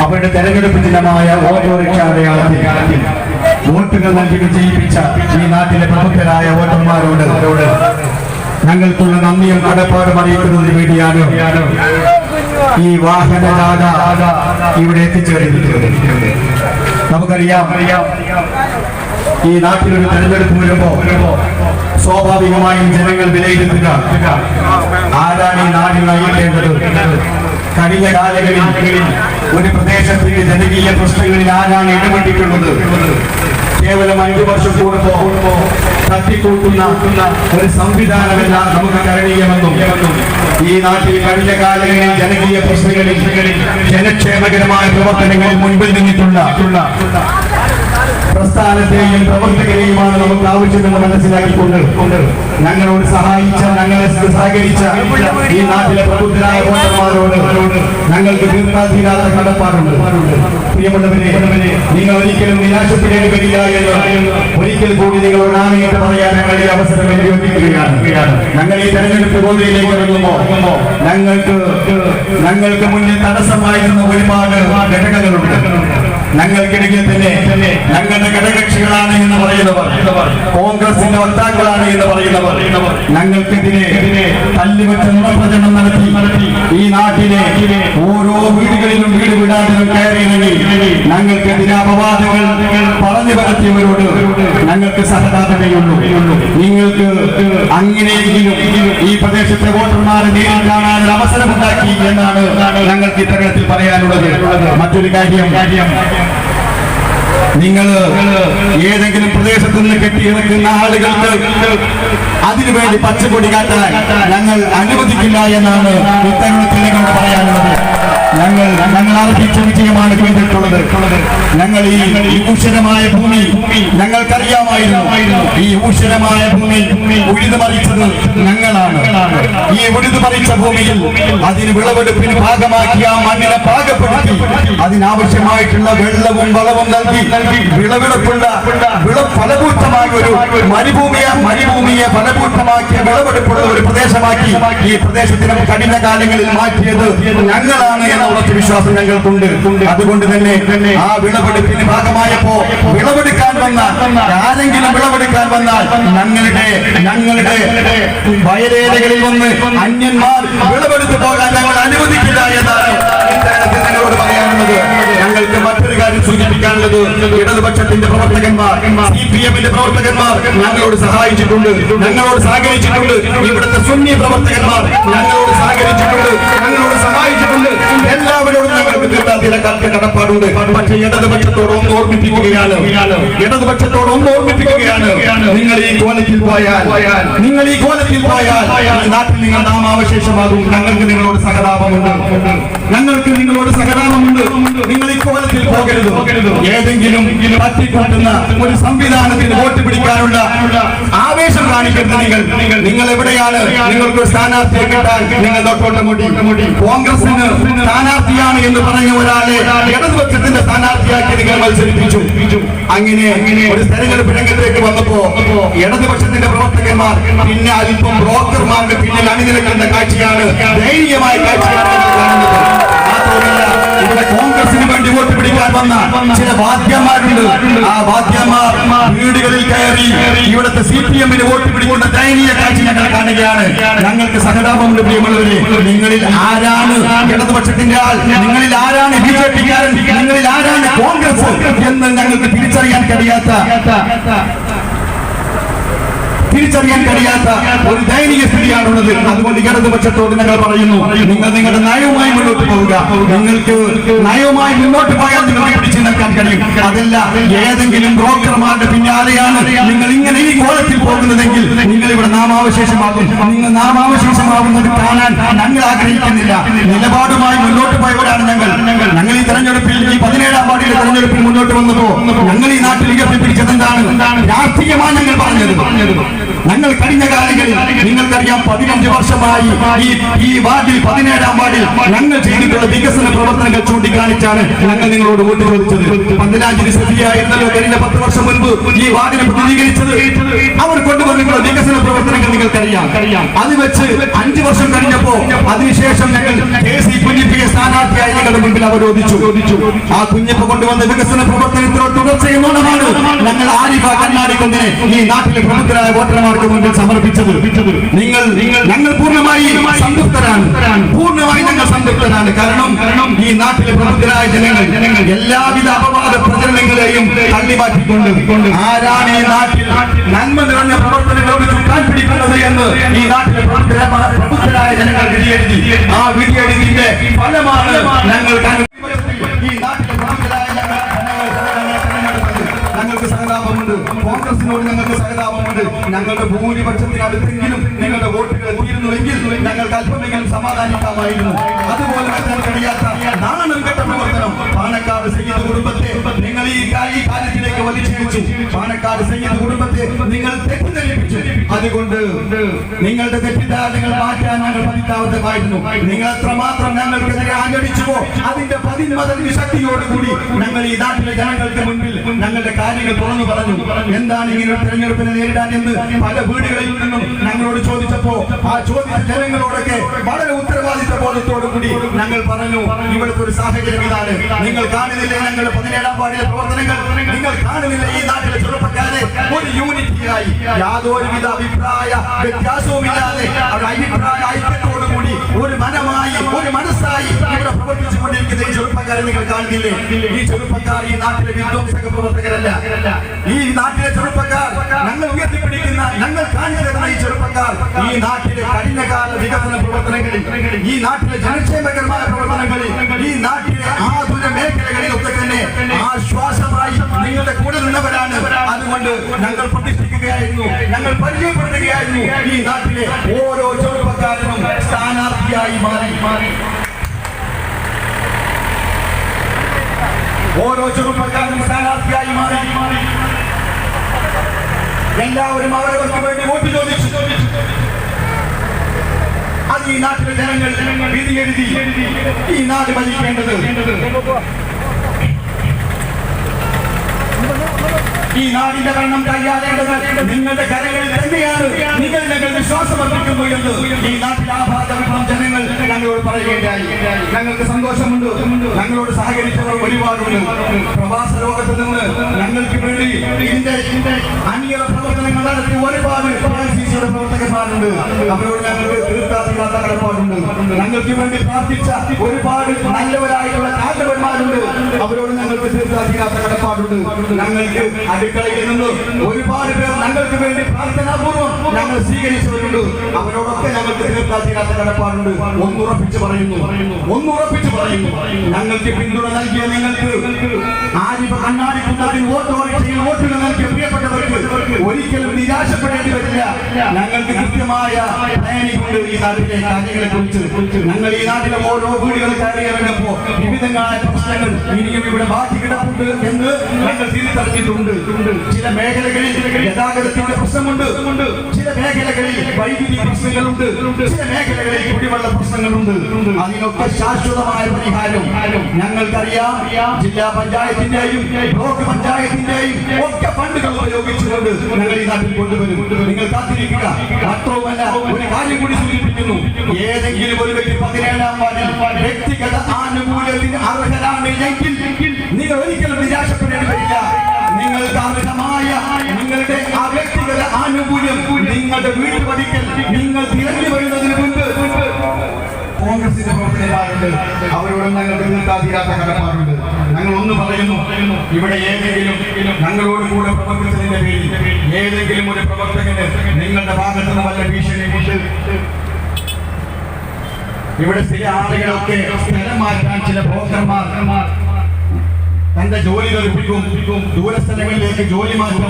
അവരുടെ തെരഞ്ഞെടുപ്പ് ദിനമായ ഓട്ടോറിക്ഷ അടയാളത്തിൽ വോട്ടുകൾ നൽകി വിജയിപ്പിച്ച ഈ നാട്ടിലെ പ്രമുഖരായ വോട്ടർമാരോട് ഞങ്ങൾക്കുള്ള നന്ദിയും കടപ്പാടും അറിയിക്കുന്നതിന് വേണ്ടിയാണ് ഈ വാഹനജാഥ ഇവിടെ എത്തിച്ചേർന്നിരിക്കുന്നത്. നമുക്കറിയാം ഈ നാട്ടിലൊരു തെരഞ്ഞെടുപ്പ് വരുമ്പോ സ്വാഭാവികമായും ജനങ്ങൾ വിലയിരുത്തുക. ആരാണ് ഈ നാടിൽ നയിക്കേണ്ടത്? കഴിഞ്ഞ കാലങ്ങളിൽ ഒരു പ്രദേശത്തിന്റെ ജനകീയ പ്രശ്നങ്ങളിൽ ആരാണ് ഇടപെട്ടിട്ടുള്ളത്? കേവലം അഞ്ചു വർഷം കൂടുമ്പോ തട്ടിക്കൂട്ടുന്ന ഒരു സംവിധാനമല്ല നമുക്ക് കരണീയമെന്നും. ഈ നാട്ടിൽ കഴിഞ്ഞ കാലങ്ങളിൽ ജനകീയ പ്രശ്നങ്ങളിൽ ജനക്ഷേമകരമായ പ്രവർത്തനങ്ങളിൽ മുൻപിൽ നിന്നിട്ടുള്ള പ്രസ്ഥാനത്തെയും പ്രവർത്തകരെയുമാണ് നമുക്ക് ആവശ്യമെന്ന് മനസ്സിലാക്കിക്കൊണ്ട് ഞങ്ങളോട് സഹായിച്ച ഞങ്ങളെ സഹകരിച്ച ഈ നാട്ടിലെ പ്രബുദ്ധരായ വോട്ടർമാരോട് ഞങ്ങൾക്ക് തീർത്താതീരാത്ത കടപ്പാടുണ്ട്. പ്രിയപ്പെട്ടവരെ നിങ്ങൾ ഒരിക്കലും നിരാശപ്പെടേണ്ടതില്ല എന്ന് ഒരിക്കൽ കൂടി നിങ്ങളോട് ആണയിട്ട് പറയാൻ ഞങ്ങൾ ഈ അവസരം വിനിയോഗിക്കുകയാണ് ഞങ്ങൾ ഈ തെരഞ്ഞെടുപ്പ് ഗോതയിലേക്ക് ഇറങ്ങുമ്പോൾ ഞങ്ങൾക്ക് ഞങ്ങൾക്ക് മുന്നിൽ തടസ്സമായിരുന്ന ഒരുപാട് ഘടകങ്ങളുണ്ട്. ഞങ്ങൾക്കിടയിൽ തന്നെ ഞങ്ങളുടെ ഘടകകക്ഷികളാണ് എന്ന് പറയുന്നവർ. കോൺഗ്രസിന്റെ വക്താക്കളാണ് എന്ന് പറയുന്നവർ. ഞങ്ങൾക്കെതിരെ തല്ലുവെച്ച നുണപ്രചരണം നടത്തി. ഈ നാട്ടിലെ ഓരോ വീടുകളിലും വീട് വിടാതെ കയറിയിറങ്ങി ഞങ്ങൾക്കെതിരെ അപവാദങ്ങൾ പറഞ്ഞു പരത്തിയവരോട് ഞങ്ങൾക്ക് സഹതാപതയുള്ളൂ നിങ്ങൾക്ക് അങ്ങനെയെങ്കിലും ഈ പ്രദേശത്തെ വോട്ടർമാരെ നേരിൽ കാണാൻ അവസരമുണ്ടാക്കി എന്നാണ് ഞങ്ങൾക്ക് ഇത്തരത്തിൽ പറയാനുള്ളത്. മറ്റൊരു കാര്യം കാര്യം നിങ്ങൾ ഏതെങ്കിലും പ്രദേശത്ത് നിന്ന് കെട്ടിയിറക്കുന്ന ആളുകൾക്ക് അതിനുവേണ്ടി പച്ചക്കൊടി കാട്ടാൻ ഞങ്ങൾ അനുവദിക്കില്ല എന്നാണ് ഇത്തരുണത്തിൽ നിങ്ങളോട് പറയാനുള്ളത്. ഞങ്ങൾ ഞങ്ങൾ അർഹിച്ച വിജയമാണ് കണ്ടിട്ടുള്ളത് ഞങ്ങൾ ഈ ഉഷരമായ ഭൂമി ഞങ്ങൾക്കറിയാമായിരുന്നു. ഈ ഉഷരമായ ഭൂമി ഉഴുതു മറിച്ചത് ഞങ്ങളാണ്. ഈ ഉഴുതു മറിച്ച ഭൂമിയിൽ അതിന് വിളവെടുപ്പിന് ഭാഗമാക്കിയ മണ്ണിനെ പാകപ്പെടുത്തി അതിനാവശ്യമായിട്ടുള്ള വെള്ളവും വളവും നൽകി വിളവെടുപ്പുള്ള വിള ഫലഭൂഷ്ടമായ ഒരു മരുഭൂമിയെ മരുഭൂമിയെ ഫലഭൂഷ്ടമാക്കിയ വിളവെടുപ്പുള്ള ഒരു പ്രദേശമാക്കി ഈ പ്രദേശത്തിനും കഠിന കാലങ്ങളിൽ മാറ്റിയത് ഞങ്ങളാണ് എന്ന ഉറച്ച വിശ്വാസം ഞങ്ങൾക്കുണ്ട് അതുകൊണ്ട് തന്നെ ആ വിളവെടുപ്പിന് ഭാഗമായപ്പോ വിളവെടുക്കാൻ വന്ന ആരെങ്കിലും വിളവെടുക്കാൻ വന്നാൽ ഞങ്ങളുടെ ഞങ്ങളുടെ വയലേലകളിൽ വന്ന് അന്യന്മാർ വിളവെടുത്തു പോകാൻ ഞങ്ങൾ അനുവദിക്കില്ല എന്നാണ് നിങ്ങളോട് പറയാനുള്ളത്. സൂചിപ്പിക്കാനുള്ളത് ഇടതുപക്ഷത്തിന്റെ പ്രവർത്തകന്മാർ സി പി എമ്മിന്റെ പ്രവർത്തകന്മാർ ഞങ്ങളോട് സഹായിച്ചിട്ടുണ്ട് ഞങ്ങളോട് സഹകരിച്ചിട്ടുണ്ട്. ഇവിടുത്തെ സുന്നി പ്രവർത്തകന്മാർ ഞങ്ങളോട് സഹകരിച്ചിട്ടുണ്ട് ഞങ്ങളോട് സഹായിച്ചിട്ടുണ്ട്. എല്ലാവരോടും ഞങ്ങൾക്ക് കൽക്ക കടപ്പാടുണ്ട്. പക്ഷേ ഇടതുപക്ഷത്തോട് ഒന്ന് ഓർമ്മിപ്പിക്കുകയാണ്. ഇടതുപക്ഷത്തോട് ഒന്ന് ഓർമ്മിപ്പിക്കുകയാണ്. നിങ്ങൾ ഈ കോലത്തിൽ പോയാൽ നിങ്ങൾ ഈ കോലത്തിൽ പോയാൽ നാട്ടിൽ നിങ്ങൾ നാമാവശേഷമാകും. ഞങ്ങൾക്ക് നിങ്ങളോട് സഹതാപമുണ്ട്. ഞങ്ങൾക്ക് നിങ്ങളോട് സഹതാപമുണ്ട്. നിങ്ങൾ ഈ കോലത്തിൽ പോകരുത്. ഏതെങ്കിലും തട്ടിക്കൂട്ടുന്ന ഒരു സംവിധാനത്തിന് വോട്ട് പിടിക്കാനുള്ള ആവേശം കാണിക്കരുത് നിങ്ങൾ. നിങ്ങൾ എവിടെയാണ്? നിങ്ങൾക്ക് സ്ഥാനാർത്ഥിയെ കിട്ടാൻ നിങ്ങൾ തൊട്ടോട്ടമുട്ടി കോൺഗ്രസിന് സ്ഥാനാർത്ഥിയാണ് എന്ന് പറഞ്ഞ ഒരാളെ ഇടതുപക്ഷത്തിന്റെ സ്ഥാനാർത്ഥിയാക്കി നിങ്ങൾ മത്സരിപ്പിച്ചു. അങ്ങനെ ഒരു തെരഞ്ഞെടുപ്പ് രംഗത്തേക്ക് വന്നപ്പോ ഇടതുപക്ഷത്തിന്റെ പ്രവർത്തകന്മാർ പിന്നെ അല്പം ബ്രോക്കർമാരുടെ പിന്നിൽ അണിനിരക്കുന്ന കാഴ്ചയാണ് ദയനീയമായ കാഴ്ചയാണ് ഇവിടെ കോൺഗ്രസിന് വേണ്ടി വോട്ട് വന്ന ചില വാദ്യന്മാരുണ്ട്. ആ വാദ്യന്മാർ വീടുകളിൽ കയറി ഇവിടുത്തെ സി പി എമ്മിന് വോട്ട് പിടിക്കുന്ന ദയനീയ കാഴ്ച ഞങ്ങൾ കാണുകയാണ്. ഞങ്ങൾക്ക് സഹതാപമുണ്ട് പ്രിയമുള്ളവരെ. നിങ്ങളിൽ ആരാണ് ഇടതുപക്ഷത്തിന്റെ ആൾ? നിങ്ങളിൽ ആരാണ് ബി ജെ പിക്കാരൻ? നിങ്ങളിൽ ആരാണ് കോൺഗ്രസ്? എന്ന് ഞങ്ങൾക്ക് തിരിച്ചറിയാൻ കഴിയാത്ത തിരിച്ചറിയാൻ കഴിയാത്ത ഒരു ദയനീയ സ്ഥിതിയാണുള്ളത്. അതുകൊണ്ട് ഇടതുപക്ഷത്തോട് ഞങ്ങൾ പറയുന്നു നിങ്ങൾ നിങ്ങളുടെ നയവുമായി മുന്നോട്ട് പോവുക. നിങ്ങൾക്ക് നയവുമായി മുന്നോട്ട് പോയാൽ നിങ്ങളെ പിടിച്ചു നിൽക്കാൻ കഴിയും. അതല്ല ഏതെങ്കിലും ബ്രോക്കർമാരുടെ പിന്നാലെയാണ് നിങ്ങൾ ഇങ്ങനെ ഈ കോലത്തിൽ പോകുന്നതെങ്കിൽ നിങ്ങൾ ഇവിടെ നാമാവശേഷമാകും. നിങ്ങൾ നാമാവശേഷമാകുന്നത് കാണാൻ ഞങ്ങൾ ആഗ്രഹിക്കുന്നില്ല. നിലപാടുമായി മുന്നോട്ട് പോയവരാണ് ഞങ്ങൾ. ഞങ്ങൾ ഈ തെരഞ്ഞെടുപ്പിൽ ഈ പതിനേഴാം വാർഡിലെ തെരഞ്ഞെടുപ്പിൽ മുന്നോട്ട് വന്നപ്പോ ഞങ്ങൾ ഞങ്ങൾ കഴിഞ്ഞ കാലങ്ങളിൽ നിങ്ങൾക്കറിയാം പതിനഞ്ച് വർഷമായി ഈ വാർഡിൽ പതിനേഴാം വാർഡിൽ ഞങ്ങൾ ചെയ്തിട്ടുള്ള വികസന പ്രവർത്തനങ്ങൾ ചൂണ്ടിക്കാണിച്ചാണ് ഞങ്ങൾ നിങ്ങളോട് വോട്ട് ചോദിച്ചത്. പന്തലാഞ്ചിരി സഫിയായിരുന്നല്ലോ കഴിഞ്ഞ പത്ത് വർഷം മുൻപ് ഈ വാർഡിനെ പ്രതിനിധീകരിച്ചത്. അവർ കൊണ്ടുവന്നിട്ടുള്ള വികസന പ്രവർത്തനങ്ങൾ നിങ്ങൾക്കറിയാം. അത് വെച്ച് അഞ്ചു വർഷം കഴിഞ്ഞപ്പോ അതിനുശേഷം ഞങ്ങൾ കെ സി കുഞ്ഞിപ്പിയെ സ്ഥാനാർത്ഥിയായി നിങ്ങളുടെ മുൻപിൽ അവരോധിച്ചു. ആ കുഞ്ഞിപ്പ കൊണ്ടുവന്ന വികസന പ്രവർത്തനത്തിനോട് തുടർച്ചയെന്നോണമാണ് ഞങ്ങൾ ആരിഫ കണ്ണാടി കൊണ്ടിനെ ഈ നാട്ടിലെ പ്രമുഖരായ വോട്ടർമാർക്ക് മുമ്പിൽ സമർപ്പിച്ചത് നിങ്ങൾ ഞങ്ങൾ പൂർണമായി സംതൃപ്തരാണ്. പൂർണമായി ഞങ്ങൾ സംതൃപ്തരാണ്. കാരണം ഈ നാട്ടിലെ പ്രമുഖരായ ജനങ്ങൾ ജനങ്ങൾ എല്ലാവിധ അപവാദ പ്രചരണങ്ങളെയും തള്ളി മാറ്റിക്കൊണ്ട് ആരാണ് ഈ നാട്ടിൽ നന്മ നിറഞ്ഞ പ്രവർത്തനങ്ങൾക്ക് ചുക്കാൻ പിടിക്കുന്നത് എന്ന് ഈ നാട്ടിലെ പ്രമുഖരായ ജനങ്ങൾ വിധിയെഴുതി. ആ വിധിയെഴുതിന്റെ ഫലമാണ് ഞങ്ങൾ കോൺഗ്രസിനോട് ഞങ്ങൾക്ക് സഹതാപമുണ്ട്. ഞങ്ങളുടെ ഭൂരിപക്ഷത്തിന് അടുത്തെങ്കിലും നിങ്ങളുടെ വോട്ടുകൾ എത്തിയിരുന്നുവെങ്കിൽ ഞങ്ങൾക്ക് അല്പമെങ്കിലും സമാധാനിക്കാമായിരുന്നു അതുപോലെ വെച്ചാൽ കഴിയാത്ത നാണം കെട്ട പ്രവർത്തനം പാണക്കാട് സയ്യിദ് കുടുംബത്തെ നിങ്ങൾ ഈ കാര്യത്തിലേക്ക് വലിച്ചു പാണക്കാട് സയ്യിദ് കുടുംബത്തെ നിങ്ങൾ തെറ്റിദ്ധരിപ്പിച്ചു അതുകൊണ്ട് നിങ്ങളുടെ തെറ്റിദ്ധാരണകൾ മാറ്റാൻ ഞങ്ങൾ പതിക്കാവുന്നതായിരുന്നു നിങ്ങൾ എത്രമാത്രം ഞങ്ങൾക്കെതിരെ ആഞ്ഞടിച്ചുവോ? അതിന്റെ പതിന്മതൽ ശക്തിയോട് കൂടി ഞങ്ങൾ ഈ നാട്ടിലെ ജനങ്ങൾക്ക് മുൻപിൽ ഞങ്ങളുടെ കാര്യങ്ങൾ തുറന്നു പറഞ്ഞു. എന്താണ് ഇങ്ങനെ തെരഞ്ഞെടുപ്പിനെ നേരിടാൻ എന്ന് പല വീടുകളിൽ നിന്നും ഞങ്ങളോട് ചോദിച്ചപ്പോ ആ ചോദിച്ച ജനങ്ങളോടൊക്കെ വളരെ ഉത്തരവാദിത്ത ബോധത്തോടു കൂടി ഞങ്ങൾ പറഞ്ഞു ഇവിടുത്തെ ഒരു സാഹചര്യം ഇതാണ്. നിങ്ങൾ കാണുന്നില്ലേ ഞങ്ങളുടെ പതിനേഴാം വാർഡിലെ പ്രവർത്തനങ്ങൾ? നിങ്ങൾ കാണുന്നില്ല ഈ നാട്ടിലെ ചെറുപ്പക്കാരെ ഒരു യൂണിറ്റിയായി. യാതൊരുവിധ അഭിപ്രായ വ്യത്യാസവുമില്ലാതെ ഒരു അഭിപ്രായ ഐക്യത്തോടു കൂടി ഒരു മനമായി ചെറുപ്പക്കാരെ നിങ്ങൾ കാണുന്നില്ലേ ഈ ചെറുപ്പക്കാർ ഈ നാട്ടിലെ വിധ്വംസക പ്രവർത്തകരല്ല ഈ നാട്ടിലെ ചെറുപ്പക്കാർ ഞങ്ങൾ ഉയർത്തിപ്പിടിക്കുന്ന ഞങ്ങൾ കാണിച്ചു ഈ ചെറുപ്പക്കാർ ഈ നാട്ടിലെ കഴിഞ്ഞ കാല വികസന പ്രവർത്തനങ്ങളിൽ ഈ നാട്ടിലെ ജനക്ഷേമകരമായ പ്രവർത്തനങ്ങളിൽ ഈ നാട്ടിലെ ആതുര മേഖലകളിലൊക്കെ തന്നെ ആശ്വാസമായി നിങ്ങളുടെ കൂടെ നിന്നവരാണ്. അതുകൊണ്ട് ഞങ്ങൾ പ്രതിഷ്ഠിക്കുകയായിരുന്നു ഞങ്ങൾ പരിചയപ്പെടുത്തുകയായിരുന്നു ഈ നാട്ടിലെ ഓരോ ചെറുപ്പക്കാരനും സ്ഥാനാർത്ഥിയായി മാറി മാറി. ഓരോ ചെറുപ്പക്കാരനും സ്ഥാനാർത്ഥിയായി മാറി. എല്ലാവരും അവരവർക്ക് വേണ്ടി വോട്ട് ചോദിച്ചു. അത് ഈ നാട്ടിലെ ജനങ്ങൾ വിധി എഴുതി ഈ നാട് ഭരിക്കേണ്ടത് ഈ നാടിന്റെ ഭരണം കൈയാളേണ്ടത് നിങ്ങളുടെ കരകളിൽ തന്നെയാണ്. നിങ്ങൾ ഞങ്ങൾ വിശ്വാസം അർപ്പിക്കുന്നു എന്ന് ഈ നാട്ടിലെ ആഭാഗ വിഭാഗം ജനങ്ങൾ ഞങ്ങളോട് പറയുകയുണ്ടായി. ഞങ്ങൾക്ക് സന്തോഷമുണ്ട്. ഞങ്ങളോട് സഹകരിച്ചവർ ഒരുപാടുണ്ട്. പ്രവാസ ലോകത്ത് നിന്ന് ഞങ്ങൾക്ക് വേണ്ടി ഇതിന്റെ അന്യ പ്രവർത്തനങ്ങൾ നടത്തി ഒരുപാട് AICC പ്രവർത്തകന്മാരുണ്ട് അവരോട് ഞങ്ങൾക്ക് തീർത്താതീരാത്ത കടപ്പാടുണ്ട് ഞങ്ങൾക്ക് വേണ്ടി പ്രാർത്ഥിച്ച ഒരുപാട് നല്ലവരായിട്ടുള്ള കാരണവന്മാരുണ്ട് അവരോട് ഞങ്ങൾക്ക് തീർത്താതീരാത്ത കടപ്പാടുണ്ട് ഞങ്ങൾക്ക് അടുക്കളയിൽ നിന്ന് ഒരുപാട് പേർ ഞങ്ങൾക്ക് വേണ്ടി പ്രാർത്ഥനാപൂർവം ഞങ്ങൾ സ്വീകരിച്ചവരുണ്ട് അവരോടൊക്കെ ഞങ്ങൾക്ക് തീർത്താതീരാത്ത കടപ്പാടുണ്ട് ഒന്നുറപ്പിച്ച് പറയുന്നു. ഒന്നുറപ്പിച്ച് പറയുന്നു. ഞങ്ങൾക്ക് പിന്തുണ നൽകിയ നിങ്ങൾക്ക് ആരിപ്പ കണ്ണാടി കുന്നത്തിൽ വോട്ട് പരീക്ഷയിൽ വോട്ടുകൾ നൽകിയ പ്രിയപ്പെട്ടവർക്ക് ഒരിക്കലും നിരാശപ്പെടേണ്ടി വരില്ല. ഞങ്ങൾക്ക് കൃത്യമായ പ്ലാനിംഗ് ഈ നാട്ടിലെ കാര്യങ്ങളെ കുറിച്ച്. ഞങ്ങൾ ഈ നാട്ടിലെ ഓരോ വീടുകൾ കയറി ഇറങ്ങുമ്പോ വിവിധങ്ങളായ പ്രശ്നങ്ങൾ ഇനിയും ഇവിടെ ബാക്കി കിടപ്പുണ്ട് എന്ന് ഞങ്ങൾ തിരിച്ചറിഞ്ഞിട്ടുണ്ട്. ചില മേഖലകളിൽ ഗതാഗതത്തിന്റെ പ്രശ്നമുണ്ട്. ചില മേഖലകളിൽ വൈദ്യുതി പ്രശ്നങ്ങളുണ്ട്. ചില മേഖലകളിൽ കുടിവെള്ള പ്രശ്നങ്ങളുണ്ട്. അതിനൊക്കെ ശാശ്വതമായ പരിഹാരം ഞങ്ങൾക്കറിയാം. ജില്ലാ പഞ്ചായത്തിന്റെയും ബ്ലോക്ക് പഞ്ചായത്തിന്റെയും ഒക്കെ ഫണ്ടുകൾ ഉപയോഗിച്ചുകൊണ്ട് ഞങ്ങൾ ഈ നാട്ടിൽ കൊണ്ടുവരും. നിങ്ങൾ കാത്തിരിക്കുക. മാത്രവുമല്ല ഒരു കാര്യം കൂടി സൂചിപ്പിക്കുന്നു. ഏതെങ്കിലും ഒരു വ്യക്തി പതിനേഴാം വാർഡിൽ വ്യക്തിഗത ആനുകൂല്യത്തിന് അർഹരാണ് എങ്കിൽ നിങ്ങൾ ഒരിക്കലും നിരാശപ്പെടേണ്ടി വരില്ല നിങ്ങൾക്ക് അർഹമായ നിങ്ങളുടെ ആ വ്യക്തിഗത ആനുകൂല്യം നിങ്ങളുടെ വീട്ടുപടിക്കൽ നിങ്ങൾ തിരഞ്ഞു വരുന്നതിന് മുൻപ് കോൺഗ്രസിന്റെ പ്രവർത്തകരാറുണ്ട് അവരോട് ഞങ്ങൾക്ക് തീർത്താതീരാത്ത കടപ്പാടുണ്ട്. ഞങ്ങൾ ഒന്ന് പറയുന്നു. ഇവിടെ ഏതെങ്കിലും ഞങ്ങളോട് കൂടെ പ്രവർത്തിച്ചതിന്റെ പേരിൽ ഏതെങ്കിലും ഒരു പ്രവർത്തകന് നിങ്ങളുടെ ഭാഗത്ത് നിന്ന് വല്ല ഭീഷണിയുമുണ്ട് ഇവിടെ ചില ആളുകളൊക്കെ സ്ഥലം മാറ്റാൻ ചില ബ്രോക്കർമാർ തന്റെ ജോലി തെറിപ്പിക്കും ദൂരസ്ഥലങ്ങളിലേക്ക് ജോലി മാറ്റും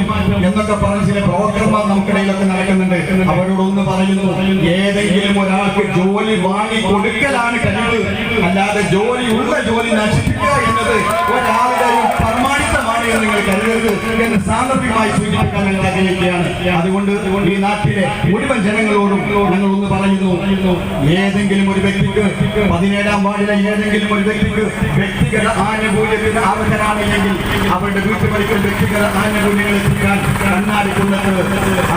എന്നൊക്കെ പറഞ്ഞ് ചില ബ്രോക്കർമാർ നമുക്കിടയിലൊക്കെ നടക്കുന്നുണ്ട്. അവരോടൊന്ന് പറയുന്നു ഏതെങ്കിലും ഒരാൾക്ക് ജോലി വാങ്ങി കൊടുക്കലാണ് കഴിവ്. അല്ലാതെ ജോലി ഉള്ള ജോലി നശിപ്പിക്കുക എന്നത് ഒരാളുടെയും പ്രമാണിത്തമാണ് എന്ന് നിങ്ങൾ കരുതരുത് എന്ന് സാന്ദർഭികമായി സൂചിപ്പിക്കാൻ ഞങ്ങൾ ആഗ്രഹിക്കുകയാണ്. അതുകൊണ്ട് ഈ നാട്ടിലെ മുഴുവൻ ജനങ്ങളോടും ഞങ്ങൾ ഒന്ന് പറയുന്നു. ഏതെങ്കിലും ഒരു വ്യക്തിക്ക് പതിനേഴാം വാർഡിലെ ഏതെങ്കിലും ഒരു വ്യക്തിക്ക് വ്യക്തിഗത ആനുകൂല്യത്തിന് അർഹരാണെങ്കിൽ അവരുടെ വീട്ടുപടിക്കൽ വ്യക്തിഗത ആനുകൂല്യങ്ങൾ എത്തിക്കാൻ കണ്ണാടി കുന്നത്ത്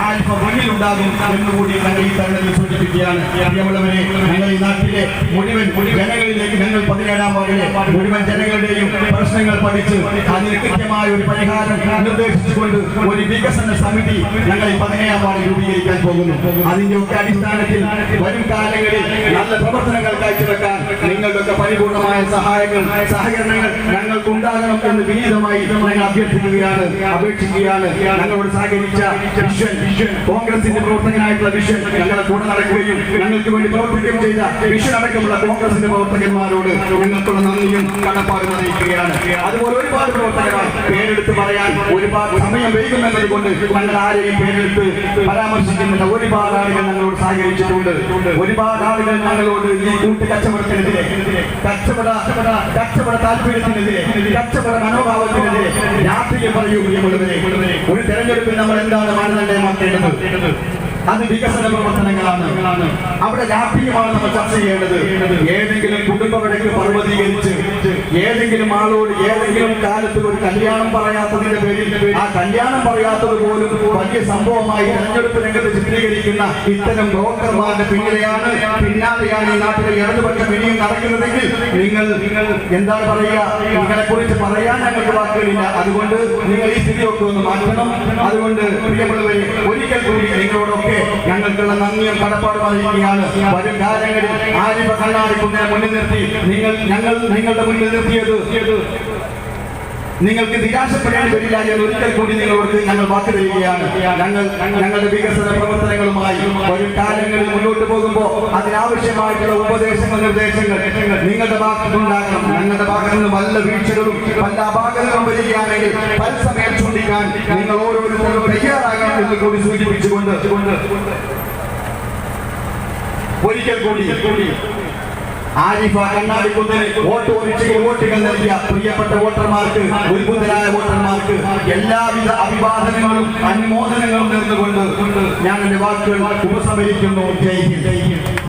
ആൽഫ മുന്നിലുണ്ടാകും എന്നുകൂടി ഞങ്ങൾ ഈ തരണത്തിൽ സൂചിപ്പിക്കുകയാണ്. പ്രിയമുള്ളവരെ ഞങ്ങൾ ഈ നാട്ടിലെ മുഴുവൻ ജനങ്ങളിലേക്ക് ഞങ്ങൾ പതിനേഴാം വാർഡിലെ മുഴുവൻ ജനങ്ങളുടെയും പ്രശ്നങ്ങൾ പഠിച്ച് അതിന് കൃത്യമായ ഒരു പരിഹാരം നിർദ്ദേശിച്ചുകൊണ്ട് ഒരു വികസന സമിതി ഞങ്ങൾ പതിനേഴാം വാർഡ് രൂപീകരിക്കാൻ പോകുന്നു. അതിന്റെ ഒക്കെ അടിസ്ഥാനത്തിൽ വരും കാലങ്ങളിൽ നല്ല പ്രവർത്തനങ്ങൾ കാഴ്ചവെക്കാൻ നിങ്ങളുടെയൊക്കെ പരിപൂർണമായ സഹായങ്ങൾ സഹകരണങ്ങൾ ഞങ്ങൾക്ക് ഉണ്ടാകണം എന്ന് വിനീതമായി ഞങ്ങൾ അഭ്യർത്ഥിക്കുകയാണ് അപേക്ഷിക്കുകയാണ്. ഞങ്ങളോട് സഹകരിച്ച വിഷൻ കോൺഗ്രസിന്റെ പ്രവർത്തകനായിട്ടുള്ള വിഷൻ ഞങ്ങളെ കൂടെ നടക്കുകയും ഞങ്ങൾക്ക് വേണ്ടി പ്രവർത്തിക്കുകയും ചെയ്ത വിഷൻ അടക്കമുള്ള കോൺഗ്രസിന്റെ പ്രവർത്തകന്മാരോട് ഞങ്ങൾക്കുള്ള നന്ദിയും കടപ്പാടും അറിയിക്കുകയാണ്. അതുപോലെ ഒരുപാട് പ്രവർത്തകന്മാർ പേരെടുത്ത് പറയാൻ ഒരുപാട് സമയം വൈകുമെന്നത് കൊണ്ട് ഞങ്ങൾ ആരെയും പേരെടുത്ത് പരാമർശിക്കുന്നില്ല. ഒരുപാട് ആളുകൾ ഞങ്ങളോട് സഹകരിച്ചിട്ടുണ്ട്. ഒരുപാട് ആളുകൾ ഞങ്ങളോട് ഈ കൂട്ട് കച്ചവടത്തിനെതിരെ കച്ചവട കച്ചവട താല്പര്യത്തിനെതിരെ കച്ചവട മനോഭാവത്തിനെതിരെ രാത്രിയെ പറയൂ. പ്രിയമുള്ളവരെ ഒരു തെരഞ്ഞെടുപ്പിൽ നമ്മൾ എന്താണ് മാനദണ്ഡമാക്കേണ്ടത്? അത് വികസന പ്രവർത്തനങ്ങളാണ്. അവിടെ രാഷ്ട്രീയമാണ് നമ്മൾ ചർച്ച ചെയ്യേണ്ടത്. ഏതെങ്കിലും കുടുംബവിടക്ക് പർവതീകരിച്ച് ഏതെങ്കിലും ആളോട് ഏതെങ്കിലും കാലത്ത് ഒരു കല്യാണം പറയാത്തതിന്റെ പേരിൽ ആ കല്യാണം പറയാത്തത് പോലും വലിയ സംഭവമായി തെരഞ്ഞെടുപ്പ് രംഗത്ത് ചിത്രീകരിക്കുന്ന ഇത്തരം ബ്രോക്കർമാരുടെ പിന്നിലെയാണ് പിന്നാലെയാണ് ഈ നാട്ടിലെ ഇടതുപക്ഷം ഇനിയും നടക്കുന്നതെങ്കിൽ നിങ്ങൾ നിങ്ങൾ എന്താണ് പറയുക? നിങ്ങളെ കുറിച്ച് പറയാൻ ഞങ്ങൾക്ക് വാക്കുകളില്ല. അതുകൊണ്ട് നിങ്ങൾ ഈ സ്ഥിതിയൊക്കെ ഒന്ന് മാറ്റണം. അതുകൊണ്ട് പ്രിയമുള്ളവരെ ഒരിക്കൽ കൂടി നിങ്ങളോടൊക്കെ ഞങ്ങൾക്കുള്ള നന്ദിയും കടപ്പാടും അറിയിക്കുകയാണ്. വരും കാലങ്ങളിൽ ആരിഫ കണ്ണാടിക്കുന്നതിനെ മുന്നിൽ നിർത്തി നിങ്ങൾ ഞങ്ങൾ നിങ്ങളുടെ മുന്നിൽ നിർത്തിയത്. നിങ്ങൾക്ക് നിരാശപ്പെടേണ്ടി വരില്ല എന്ന് ഒരിക്കൽ കൂടി നിങ്ങളോട് ഞങ്ങൾ വാക്ക് തരികയാണ്. ഞങ്ങൾ ഞങ്ങളുടെ വികസന പ്രവർത്തനങ്ങളുമായി വരും കാലങ്ങളിൽ മുന്നോട്ട് പോകുമ്പോൾ അതിനാവശ്യമായിട്ടുള്ള ഉപദേശങ്ങൾ നിർദ്ദേശങ്ങൾ നിങ്ങളുടെ ഭാഗത്തുനിന്നുണ്ടാകണം. ഞങ്ങളുടെ ഭാഗത്തു നിന്ന് വീഴ്ചകളും വല്ല അപാകതകളും വരികയാണെങ്കിൽ തത്സമയം ചൂണ്ടിക്കാൻ നിങ്ങൾ ഓരോരുത്തരും തയ്യാറാകണം എന്ന് കൂടി സൂചിപ്പിച്ചുകൊണ്ട് ഒരിക്കൽ കൂടി ആരിഫ കണ്ണാടിക്കുന്നിന് വോട്ട് ഒഴിച്ച് വോട്ടുകൾ നൽകിയ പ്രിയപ്പെട്ട വോട്ടർമാർക്ക് ഉത്ഭുതരായ വോട്ടർമാർക്ക് എല്ലാവിധ അഭിവാദനങ്ങളും അനുമോദനങ്ങളും നേർന്നുകൊണ്ട് ഞാൻ എന്റെ വാക്കുകൾ ഉപസംഹരിക്കുന്നു. ജയ്